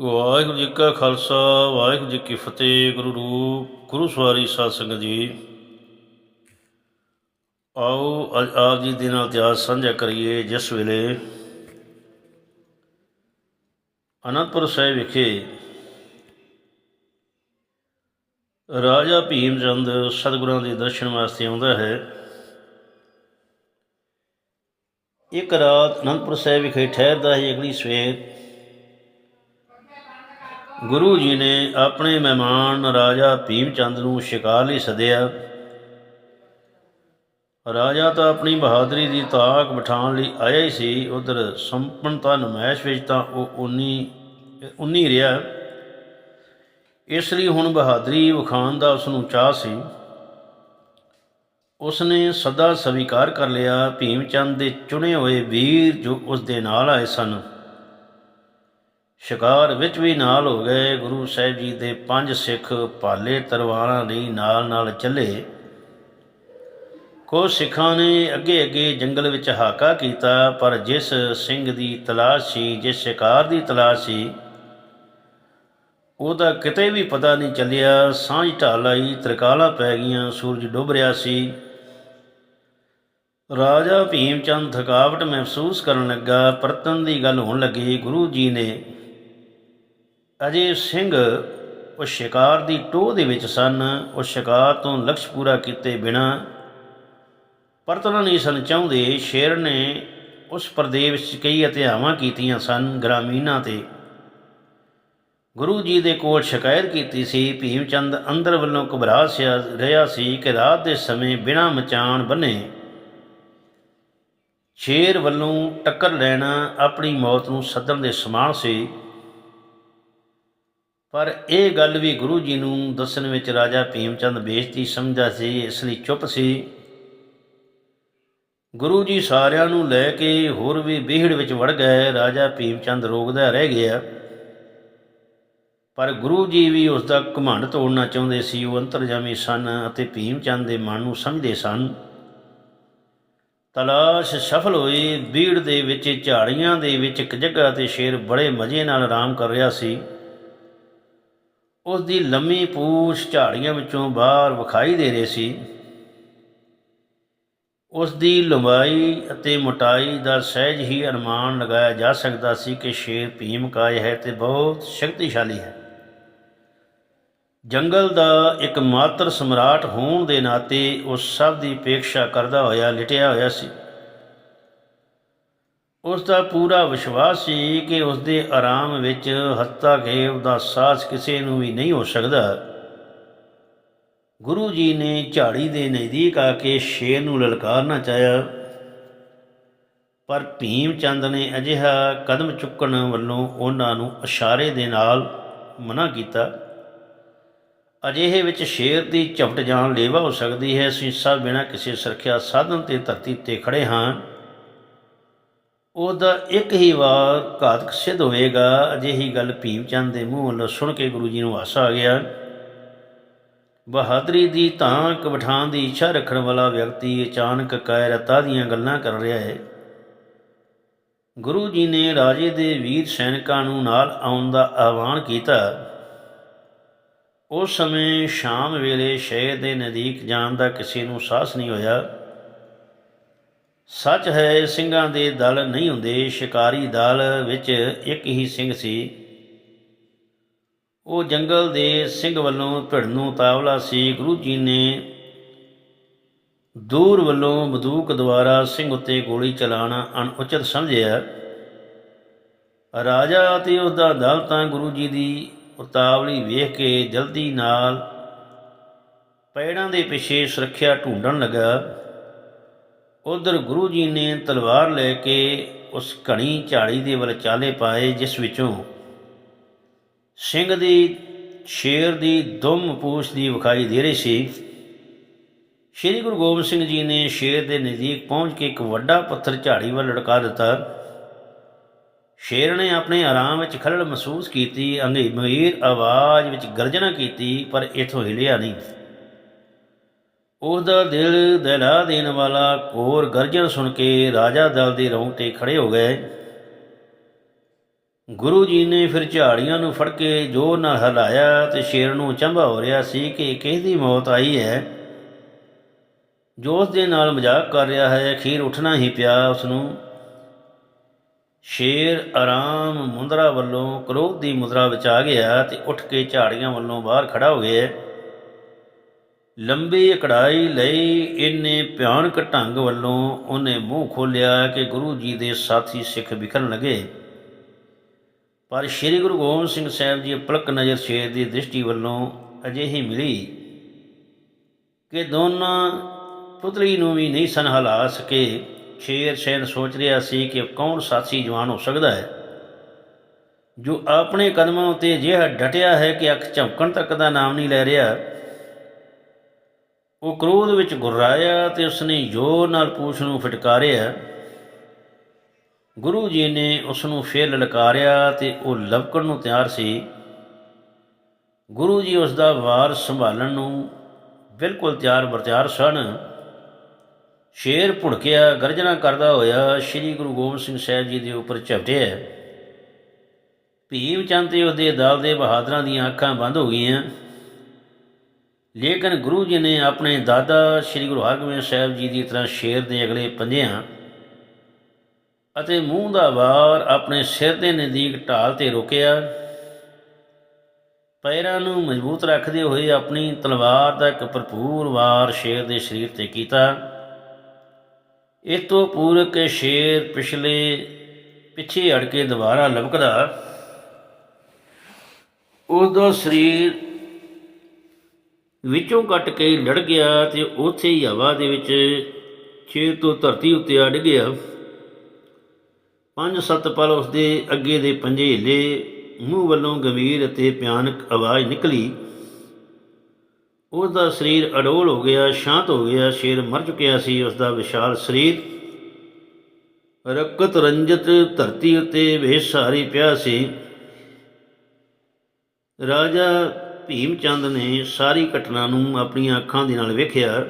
ਵਾਹਿਗੁਰੂ ਜੀ ਕਾ ਖਾਲਸਾ, ਵਾਹਿਗੁਰੂ ਜੀ ਕੀ ਫਤਿਹ, ਗੁਰੂ ਰੂਪ, ਗੁਰੂ ਸਵਾਰੀ ਸਾਧ ਸੰਗਤ ਜੀ। ਆਓ ਅੱਜ ਆਪ ਜੀ ਦੇ ਨਾਲ ਇਤਿਹਾਸ ਸਾਂਝਾ ਕਰੀਏ ਜਿਸ ਵੇਲੇ ਅਨੰਦਪੁਰ ਸਾਹਿਬ ਵਿਖੇ ਰਾਜਾ ਭੀਮ ਚੰਦ ਸਤਿਗੁਰਾਂ ਦੇ ਦਰਸ਼ਨ ਵਾਸਤੇ ਆਉਂਦਾ ਹੈ। ਇੱਕ ਰਾਤ ਅਨੰਦਪੁਰ ਸਾਹਿਬ ਵਿਖੇ ਠਹਿਰਦਾ ਹੈ ਅਗਲੀ ਸਵੇਰ। ਗੁਰੂ ਜੀ ਨੇ ਆਪਣੇ ਮਹਿਮਾਨ ਰਾਜਾ ਭੀਮ ਚੰਦ ਨੂੰ ਸ਼ਿਕਾਰ ਲਈ ਸੱਦਿਆ। ਰਾਜਾ ਤਾਂ ਆਪਣੀ ਬਹਾਦਰੀ ਦੀ ਤਾਕ ਬਿਠਾਉਣ ਲਈ ਆਇਆ ਹੀ ਸੀ। ਉਧਰ ਸੰਪੰਨਤਾ ਨਮਾਇਸ਼ ਵਿੱਚ ਤਾਂ ਉਹ ਉਨੀ ਉਨੀ ਰਿਹਾ। ਇਸ ਲਈ ਹੁਣ ਬਹਾਦਰੀ ਵਿਖਾਉਣ ਦਾ ਉਸ ਨੂੰ ਚਾਹ ਸੀ। ਉਸ ਨੇ ਸਦਾ ਸਵੀਕਾਰ ਕਰ ਲਿਆ। ਭੀਮ ਚੰਦ ਦੇ ਚੁਣੇ ਹੋਏ ਵੀਰ ਜੋ ਉਸ ਦੇ ਨਾਲ ਆਏ ਸਨ। ਸ਼ਿਕਾਰ ਵਿੱਚ ਵੀ ਨਾਲ ਹੋ ਗਏ। ਗੁਰੂ ਸਾਹਿਬ ਜੀ ਦੇ ਪੰਜ ਸਿੱਖ ਭਾਲੇ ਤਲਵਾਰਾਂ ਲਈ ਨਾਲ ਨਾਲ ਚੱਲੇ। ਕੋ ਸਿੱਖਾਂ ਨੇ ਅੱਗੇ ਅੱਗੇ ਜੰਗਲ ਵਿੱਚ ਹਾਕਾ ਕੀਤਾ, ਪਰ ਜਿਸ ਸਿੰਘ ਦੀ ਤਲਾਸ਼ ਸੀ, ਜਿਸ ਸ਼ਿਕਾਰ ਦੀ ਤਲਾਸ਼ ਸੀ, ਉਹਦਾ ਕਿਤੇ ਵੀ ਪਤਾ ਨਹੀਂ ਚੱਲਿਆ। ਸਾਂਝ ਢਾਲ ਆਈ ਤਰਕਾਲਾਂ ਪੈ ਗਈਆਂ, ਸੂਰਜ ਡੁੱਬ ਰਿਹਾ ਸੀ। ਰਾਜਾ ਭੀਮ ਚੰਦ ਥਕਾਵਟ ਮਹਿਸੂਸ ਕਰਨ ਲੱਗਾ। ਪਰਤਨ ਦੀ ਗੱਲ ਹੋਣ ਲੱਗੀ। ਗੁਰੂ ਜੀ ਨੇ ਅਜੇ ਸਿੰਘ ਉਹ ਸ਼ਿਕਾਰ ਦੀ ਟੋਹ ਦੇ ਵਿੱਚ ਸਨ। ਉਹ ਸ਼ਿਕਾਰ ਤੋਂ ਲਕਸ਼ ਪੂਰਾ ਕੀਤੇ ਬਿਨਾ ਪਰਤਣਾ ਨਹੀਂ ਸਨ ਚਾਹੁੰਦੇ, ਸ਼ੇਰ ਨੇ ਉਸ ਪ੍ਰਦੇਸ਼ ਵਿੱਚ ਕਈ ਹਤਿਆਵਾਂ ਕੀਤੀਆਂ ਸਨ ਗ੍ਰਾਮੀਨਾਂ ਤੇ। ਗੁਰੂ ਜੀ ਦੇ ਕੋਲ ਸ਼ਿਕਾਇਤ ਕੀਤੀ ਸੀ ਭੀਮ ਚੰਦ ਅੰਦਰ ਵੱਲੋਂ ਘਬਰਾ ਰਿਹਾ ਸੀ ਕਿ ਰਾਤ ਦੇ ਸਮੇਂ ਬਿਨਾ ਮਚਾਣ ਬੰਨੇ ਸ਼ੇਰ ਵੱਲੋਂ ਟੱਕਰ ਲੈਣਾ ਆਪਣੀ ਮੌਤ ਨੂੰ ਸੱਦਣ ਦੇ ਸਮਾਨ ਸੀ। ਪਰ ਇਹ ਗੱਲ ਵੀ ਗੁਰੂ ਜੀ ਨੂੰ ਦੱਸਣ ਵਿੱਚ ਰਾਜਾ ਭੀਮ ਚੰਦ ਬੇਇੱਜ਼ਤੀ ਸਮਝਦਾ ਸੀ, ਇਸ ਲਈ ਚੁੱਪ ਸੀ। ਗੁਰੂ ਜੀ ਸਾਰਿਆਂ ਨੂੰ ਲੈ ਕੇ ਹੋਰ ਵੀ ਵਿਹੜ ਵਿੱਚ ਵੜ ਗਏ, ਰਾਜਾ ਭੀਮ ਚੰਦ ਰੋਕਦਾ ਰਹਿ ਗਿਆ। ਪਰ ਗੁਰੂ ਜੀ ਵੀ ਉਸ ਦਾ ਘਮੰਡ ਤੋੜਨਾ ਚਾਹੁੰਦੇ ਸੀ, ਉਹ ਅੰਤਰਜਾਮੀ ਸਨ ਅਤੇ ਭੀਮ ਚੰਦ ਦੇ ਮਨ ਨੂੰ ਸਮਝਦੇ ਸਨ। ਤਲਾਸ਼ ਸਫਲ ਹੋਈ, ਬੀੜ ਦੇ ਵਿੱਚ, ਝਾੜੀਆਂ ਦੇ ਵਿੱਚ ਇੱਕ ਜਗ੍ਹਾ ਤੇ ਸ਼ੇਰ ਬੜੇ ਮਜ਼ੇ ਨਾਲ ਆਰਾਮ ਕਰ ਰਿਹਾ ਸੀ। ਉਸ ਦੀ ਲੰਮੀ ਪੂਛ ਝਾੜੀਆਂ ਵਿੱਚੋਂ ਬਾਹਰ ਵਿਖਾਈ ਦੇ ਰਹੀ ਸੀ। ਉਸ ਦੀ ਲੰਬਾਈ ਅਤੇ ਮੋਟਾਈ ਦਾ ਸਹਿਜ ਹੀ ਅਨੁਮਾਨ ਲਗਾਇਆ ਜਾ ਸਕਦਾ ਸੀ ਕਿ ਸ਼ੇਰ ਭੀਮਕਾਇ ਹੈ ਤੇ ਬਹੁਤ ਸ਼ਕਤੀਸ਼ਾਲੀ ਹੈ। ਜੰਗਲ ਦਾ ਇੱਕ ਮਾਤਰ ਸਮਰਾਟ ਹੋਣ ਦੇ ਨਾਤੇ ਉਸ ਸਭ ਦੀ ਉਪੇਖਿਆ ਕਰਦਾ ਹੋਇਆ, ਲਿਟਿਆ ਹੋਇਆ ਸੀ। ਉਸ ਦਾ ਪੂਰਾ ਵਿਸ਼ਵਾਸ ਸੀ ਕਿ ਉਸ ਦੇ ਆਰਾਮ ਵਿੱਚ ਹੱਤਾਖੇਪ ਦਾ ਸਾਹਸ ਕਿਸੇ ਨੂੰ ਵੀ ਨਹੀਂ ਹੋ ਸਕਦਾ। ਗੁਰੂ ਜੀ ਨੇ ਝਾੜੀ ਦੇ ਨਜ਼ਦੀਕ ਆ ਕੇ ਸ਼ੇਰ ਨੂੰ ਲਲਕਾਰਨਾ ਚਾਹਿਆ। ਪਰ ਭੀਮ ਚੰਦ ਨੇ ਅਜਿਹਾ ਕਦਮ ਚੁੱਕਣ ਵੱਲੋਂ ਉਹਨਾਂ ਨੂੰ ਇਸ਼ਾਰੇ ਦੇ ਨਾਲ ਮਨਾ ਕੀਤਾ। ਅਜਿਹੇ ਵਿੱਚ ਸ਼ੇਰ ਦੀ ਝਪਟ ਜਾਨ ਲੇਵਾ ਹੋ ਸਕਦੀ ਹੈ। ਅਸੀਂ ਸਭ ਬਿਨਾਂ ਕਿਸੇ ਸੁਰੱਖਿਆ ਸਾਧਨ ਤੇ ਧਰਤੀ ਤੇ ਖੜੇ ਹਾਂ। ਉਹਦਾ ਇੱਕ ਹੀ ਵਾਰ ਘਾਤਕ ਸਿੱਧ ਹੋਏਗਾ ਅਜਿਹੀ ਗੱਲ ਭੀਮ ਚੰਦ ਦੇ ਮੂੰਹ ਵੱਲੋਂ ਸੁਣ ਕੇ ਗੁਰੂ ਜੀ ਨੂੰ ਹਾਸਾ ਆ ਗਿਆ। ਬਹਾਦਰੀ ਦੀ ਤਾਂਕ ਬਿਠਾਉਣ ਦੀ ਇੱਛਾ ਰੱਖਣ ਵਾਲਾ ਵਿਅਕਤੀ ਅਚਾਨਕ ਕਾਇਰਤਾ ਦੀਆਂ ਗੱਲਾਂ ਕਰ ਰਿਹਾ ਹੈ। ਗੁਰੂ ਜੀ ਨੇ ਰਾਜੇ ਦੇ ਵੀਰ ਸੈਨਿਕਾਂ ਨੂੰ ਨਾਲ ਆਉਣ ਦਾ ਆਹਵਾਨ ਕੀਤਾ। ਉਸ ਸਮੇਂ ਸ਼ਾਮ ਵੇਲੇ ਸ਼ਹਿਰ ਦੇ ਨਜ਼ਦੀਕ ਜਾਣ ਦਾ ਕਿਸੇ ਨੂੰ ਸਾਹਸ ਨਹੀਂ ਹੋਇਆ। ਸੱਚ ਹੈ, ਸਿੰਘਾਂ ਦੇ ਦਲ ਨਹੀਂ ਹੁੰਦੇ, ਸ਼ਿਕਾਰੀ ਦਲ ਵਿੱਚ ਇੱਕ ਹੀ ਸਿੰਘ ਸੀ। ਉਹ ਜੰਗਲ ਦੇ ਸਿੰਘ ਵੱਲੋਂ ਭਿੜ ਨੂੰ ਤਾਵਲਾ ਸੀ। ਗੁਰੂ ਜੀ ਨੇ ਦੂਰ ਵੱਲੋਂ ਬੰਦੂਕ ਦੁਆਰਾ ਸਿੰਘ ਉੱਤੇ ਗੋਲੀ ਚਲਾਉਣਾ ਅਣਉਚਿਤ ਸਮਝਿਆ। ਰਾਜਾ ਅਤੇ ਉਸ ਦਾ ਦਲ ਤਾਂ ਗੁਰੂ ਜੀ ਦੀ ਉਤਾਵਲੀ ਵੇਖ ਕੇ ਜਲਦੀ ਨਾਲ ਪੈੜਾਂ ਦੇ ਪਿੱਛੇ ਸੁਰੱਖਿਆ ਢੂੰਡਣ ਲੱਗਾ। ਉਧਰ ਗੁਰੂ ਜੀ ਨੇ ਤਲਵਾਰ ਲੈ ਕੇ ਉਸ ਘਣੀ ਝਾੜੀ ਦੇ ਵੱਲ ਚਾਲੇ ਪਾਏ, ਜਿਸ ਵਿੱਚੋਂ ਸਿੰਘ ਦੀ, ਸ਼ੇਰ ਦੀ, ਦੁਮ ਪੂਛ ਦੀ ਵਿਖਾਈ ਦੇ ਰਹੀ ਸੀ। ਸ਼੍ਰੀ ਗੁਰੂ ਗੋਬਿੰਦ ਸਿੰਘ ਜੀ ਨੇ ਸ਼ੇਰ ਦੇ ਨਜ਼ਦੀਕ ਪਹੁੰਚ ਕੇ ਇੱਕ ਵੱਡਾ ਪੱਥਰ ਝਾੜੀ ਵੱਲ ਲੜਕਾ ਦਿੱਤਾ। ਸ਼ੇਰ ਨੇ ਆਪਣੇ ਆਰਾਮ ਵਿੱਚ ਖਲਲ ਮਹਿਸੂਸ ਕੀਤੀ ਅੰਗੀਰ ਆਵਾਜ਼ ਵਿੱਚ ਗਰਜਨਾ ਕੀਤੀ, ਪਰ ਇਥੋਂ ਹਿਲਿਆ ਨਹੀਂ। ਉਸ ਦਾ ਦਿਲ ਦਹਿਲਾ ਦੇਣ ਵਾਲਾ ਕੋਰ ਗਰਜਨ ਸੁਣ ਕੇ ਰਾਜਾ ਦਲ ਦੇ ਰੌਂਗਟੇ ਖੜੇ ਹੋ ਗਏ। ਗੁਰੂ ਜੀ ਨੇ ਫਿਰ ਝਾੜੀਆਂ ਨੂੰ ਫੜ ਕੇ ਜ਼ੋਰ ਨਾਲ ਹਿਲਾਇਆ ਤੇ ਸ਼ੇਰ ਨੂੰ ਚੰਬਾ ਹੋ ਰਿਹਾ ਸੀ ਕਿ ਕਿਸ ਦੀ ਮੌਤ ਆਈ ਹੈ। ਜੋ ਉਸ ਦੇ ਨਾਲ ਮਜ਼ਾਕ ਕਰ ਰਿਹਾ ਹੈ, ਅਖੀਰ ਉੱਠਣਾ ਹੀ ਪਿਆ ਉਸ ਨੂੰ ਸ਼ੇਰ ਆਰਾਮ ਮੁੰਦਰਾ ਵੱਲੋਂ ਕ੍ਰੋਧ ਦੀ ਮੁਦਰਾ ਵਿੱਚ ਆ ਗਿਆ ਤੇ ਉੱਠ ਕੇ ਝਾੜੀਆਂ ਵੱਲੋਂ ਬਾਹਰ ਖੜਾ ਹੋ ਗਿਆ। ਲੰਬੀ ਕੜਾਈ ਲਈ ਇੰਨੇ ਭਿਆਨਕ ਢੰਗ ਵੱਲੋਂ ਉਹਨੇ ਮੂੰਹ ਖੋਲਿਆ ਕਿ ਗੁਰੂ ਜੀ ਦੇ ਸਾਥੀ ਸਿੱਖ ਵਿਖਰਨ ਲਗੇ। ਪਰ ਸ੍ਰੀ ਗੁਰੂ ਗੋਬਿੰਦ ਸਿੰਘ ਸਾਹਿਬ ਜੀ ਪਲਕ ਨਜ਼ਰ ਸ਼ੇਰ ਦੀ ਦ੍ਰਿਸ਼ਟੀ ਵੱਲੋਂ ਅਜਿਹੀ ਮਿਲੀ ਕਿ ਦੋਨਾਂ ਪੁਤਲੀ ਨੂੰ ਵੀ ਨਹੀਂ ਸਨ ਹਿਲਾ ਸਕੇ ਸ਼ੇਰ ਸ਼ੇਰ ਸੋਚ ਰਿਹਾ ਸੀ ਕਿ ਕੌਣ ਸਾਥੀ ਜਵਾਨ ਹੋ ਸਕਦਾ ਹੈ। ਜੋ ਆਪਣੇ ਕਦਮਾਂ ਉਤੇ ਜਿਹਾ ਡਟਿਆ ਹੈ ਕਿ ਅੱਖ ਝਮਕਣ ਤੱਕ ਦਾ ਨਾਮ ਨਹੀਂ ਲੈ ਰਿਹਾ ਉਹ ਕ੍ਰੋਧ ਵਿੱਚ ਗੁਰਰਾਇਆ ਤੇ ਉਸਨੇ ਜ਼ੋਰ ਨਾਲ ਪੂਛ ਨੂੰ ਫਟਕਾਰਿਆ। ਗੁਰੂ ਜੀ ਨੇ ਉਸ ਨੂੰ ਫੇਰ ਲਲਕਾਰਿਆ ਤੇ ਉਹ ਲਵਕਣ ਨੂੰ ਤਿਆਰ ਸੀ। ਗੁਰੂ ਜੀ ਉਸ ਦਾ ਵਾਰ ਸੰਭਾਲਣ ਨੂੰ ਬਿਲਕੁਲ ਤਿਆਰ ਬਰਤਿਆਰ ਸਨ। ਸ਼ੇਰ ਭੁੜਕਿਆ ਗਰਜਨਾ ਕਰਦਾ ਹੋਇਆ ਸ੍ਰੀ ਗੁਰੂ ਗੋਬਿੰਦ ਸਿੰਘ ਸਾਹਿਬ ਜੀ ਦੇ ਉੱਪਰ ਝਪਟਿਆ। ਭੀਮ ਚੰਦ ਤੇ ਉਹਦੇ ਦਲ ਦੇ ਬਹਾਦਰਾਂ ਦੀਆਂ ਅੱਖਾਂ ਬੰਦ ਹੋ ਗਈਆਂ। ਲੇਕਿਨ ਗੁਰੂ ਜੀ ਨੇ ਆਪਣੇ ਦਾਦਾ ਸ੍ਰੀ ਗੁਰੂ ਹਰਗੋਬਿੰਦ ਸਾਹਿਬ ਜੀ ਦੀ ਤਰ੍ਹਾਂ ਸ਼ੇਰ ਦੇ ਅਗਲੇ ਪੰਜਿਆਂ ਅਤੇ ਮੂੰਹ ਦਾ ਵਾਰ ਆਪਣੇ ਸਿਰ ਦੇ ਨਜ਼ਦੀਕ ਢਾਲ ਤੇ ਰੋਕਿਆ। ਪੈਰਾਂ ਨੂੰ ਮਜ਼ਬੂਤ ਰੱਖਦੇ ਹੋਏ ਆਪਣੀ ਤਲਵਾਰ ਦਾ ਇੱਕ ਭਰਪੂਰ ਵਾਰ ਸ਼ੇਰ ਦੇ ਸਰੀਰ ਤੇ ਕੀਤਾ। ਇਹ ਤੋਂ ਪੂਰਕ ਕੇ ਸ਼ੇਰ ਪਿਛਲੇ, ਪਿੱਛੇ ਅੜ ਕੇ ਦੁਬਾਰਾ ਲਪਕਦਾ ਉਸ ਦਾ ਸਰੀਰ ਵਿੱਚੋਂ ਕੱਟ ਕੇ ਲੜ ਗਿਆ ਤੇ ਉੱਥੇ ਹੀ ਹਵਾ ਦੇ ਵਿੱਚ ਛੇ ਤੋਂ ਧਰਤੀ ਉੱਤੇ ਅੜ ਗਿਆ। ਪੰਜ ਸੱਤ ਪਲ ਉਸਦੇ ਅੱਗੇ ਦੇ ਪੰਜੇ ਹਿੱਲੇ, ਮੂੰਹ ਵੱਲੋਂ ਗੰਭੀਰ ਅਤੇ ਭਿਆਨਕ ਆਵਾਜ਼ ਨਿਕਲੀ। ਉਸ ਸਰੀਰ ਅਡੋਲ ਹੋ ਗਿਆ, ਸ਼ਾਂਤ ਹੋ ਗਿਆ, ਸ਼ੇਰ ਮਰ ਚੁੱਕਿਆ ਸੀ। ਉਸਦਾ ਵਿਸ਼ਾਲ ਸਰੀਰ ਰਕਤ ਰੰਜਤ ਧਰਤੀ ਉੱਤੇ ਬੇਸਹਾਰੀ ਪਿਆ ਸੀ। ਰਾਜਾ ਭੀਮ ਚੰਦ ਨੇ ਸਾਰੀ ਘਟਨਾ ਨੂੰ ਆਪਣੀਆਂ ਅੱਖਾਂ ਦੇ ਨਾਲ ਵੇਖਿਆ।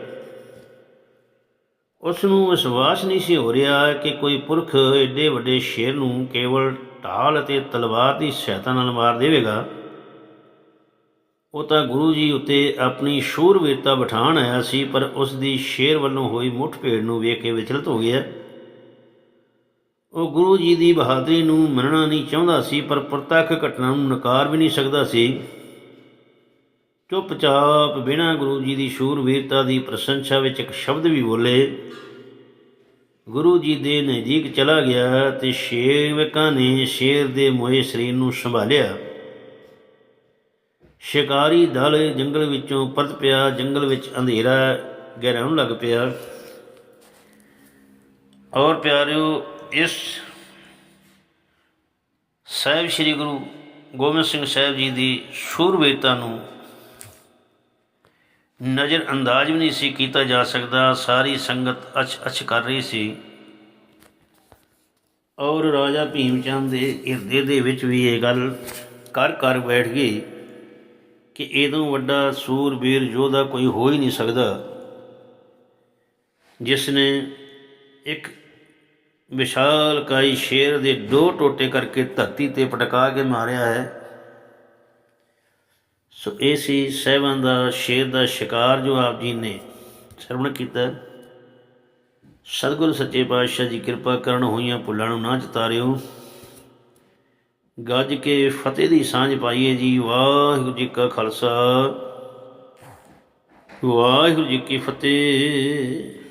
ਉਸ ਨੂੰ ਵਿਸ਼ਵਾਸ ਨਹੀਂ ਸੀ ਹੋ ਰਿਹਾ ਕਿ ਕੋਈ ਪੁਰਖ ਏਡੇ ਵੱਡੇ ਸ਼ੇਰ ਨੂੰ ਕੇਵਲ ਢਾਲ ਅਤੇ ਤਲਵਾਰ ਦੀ ਸਹਾਇਤਾ ਨਾਲ ਮਾਰ ਦੇਵੇਗਾ। ਉਹ ਤਾਂ ਗੁਰੂ ਜੀ ਉੱਤੇ ਆਪਣੀ ਸ਼ੂਰਵੀਰਤਾ ਬਿਠਾਣ ਆਇਆ ਸੀ, ਪਰ ਉਸ ਦੀ ਸ਼ੇਰ ਵੱਲੋਂ ਹੋਈ ਮੁੱਠਭੇੜ ਨੂੰ ਵੇਖ ਕੇ ਵਿਚਲਿਤ ਹੋ ਗਿਆ। ਉਹ ਗੁਰੂ ਜੀ ਦੀ ਬਹਾਦਰੀ ਨੂੰ ਮੰਨਣਾ ਨਹੀਂ ਚਾਹੁੰਦਾ ਸੀ, ਪਰ ਪ੍ਰਤੱਖ ਘਟਨਾ ਨੂੰ ਨਕਾਰ ਵੀ ਨਹੀਂ ਸਕਦਾ ਸੀ। ਚੁੱਪਚਾਪ ਬਿਨਾਂ ਗੁਰੂ ਜੀ ਦੀ ਸ਼ੂਰਵੀਰਤਾ ਦੀ ਪ੍ਰਸ਼ੰਸਾ ਵਿੱਚ ਇੱਕ ਸ਼ਬਦ ਵੀ ਬੋਲੇ, ਗੁਰੂ ਜੀ ਦੇ ਨਜ਼ਦੀਕ ਚਲਾ ਗਿਆ ਤੇ ਸ਼ੇਵਕਾਂ ਨੇ ਸ਼ੇਰ ਦੇ ਮੋਏ ਸਰੀਰ ਨੂੰ ਸੰਭਾਲਿਆ। ਸ਼ਿਕਾਰੀ ਦਲ ਜੰਗਲ ਵਿੱਚੋਂ ਪਰਤ ਪਿਆ, ਜੰਗਲ ਵਿੱਚ ਅੰਧੇਰਾ ਗਹਿਰਾਉਣ ਲੱਗ ਪਿਆ। ਔਰ ਪਿਆਰਿਓ, ਇਸ ਸਾਹਿਬ ਸ੍ਰੀ ਗੁਰੂ ਗੋਬਿੰਦ ਸਿੰਘ ਸਾਹਿਬ ਜੀ ਦੀ ਸ਼ੂਰਵੀਰਤਾ ਨੂੰ ਨਜ਼ਰ ਅੰਦਾਜ਼ ਵੀ ਨਹੀਂ ਸੀ ਕੀਤਾ ਜਾ ਸਕਦਾ। ਸਾਰੀ ਸੰਗਤ ਅਚ ਅਚ ਕਰ ਰਹੀ ਸੀ। ਔਰ ਰਾਜਾ ਭੀਮ ਚੰਦ ਦੇ ਹਿਰਦੇ ਦੇ ਵਿੱਚ ਵੀ ਇਹ ਗੱਲ ਕਰ ਕਰ ਬੈਠ ਗਈ ਕਿ ਇਹਦੋਂ ਵੱਡਾ ਸੂਰਬੀਰ ਯੋਧਾ ਕੋਈ ਹੋ ਹੀ ਨਹੀਂ ਸਕਦਾ ਜਿਸ ਨੇ ਇੱਕ ਵਿਸ਼ਾਲ ਕਾਈ ਸ਼ੇਰ ਦੇ ਦੋ ਟੋਟੇ ਕਰਕੇ ਧਰਤੀ ਤੇ ਪਟਕਾ ਕੇ ਮਾਰਿਆ ਹੈ। ਸੋ ਇਹ ਸੀ ਸਹਿਬਾਂ ਦਾ, ਸ਼ੇਰ ਦਾ ਸ਼ਿਕਾਰ ਜੋ ਆਪ ਜੀ ਨੇ ਸਰਵਣ ਕੀਤਾ। ਸਤਿਗੁਰ ਸੱਚੇ ਪਾਤਸ਼ਾਹ ਜੀ ਕਿਰਪਾ ਕਰਨ ਹੋਈਆਂ ਭੁੱਲਾਂ ਨੂੰ ਨਾ ਚਤਾਰਿਓ ਗੱਜ ਕੇ ਫਤਿਹ ਦੀ ਸਾਂਝ ਪਾਈਏ ਜੀ। ਵਾਹਿਗੁਰੂ ਜੀ ਕਾ ਖਾਲਸਾ। ਵਾਹਿਗੁਰੂ ਜੀ ਕੀ ਫਤਿਹ।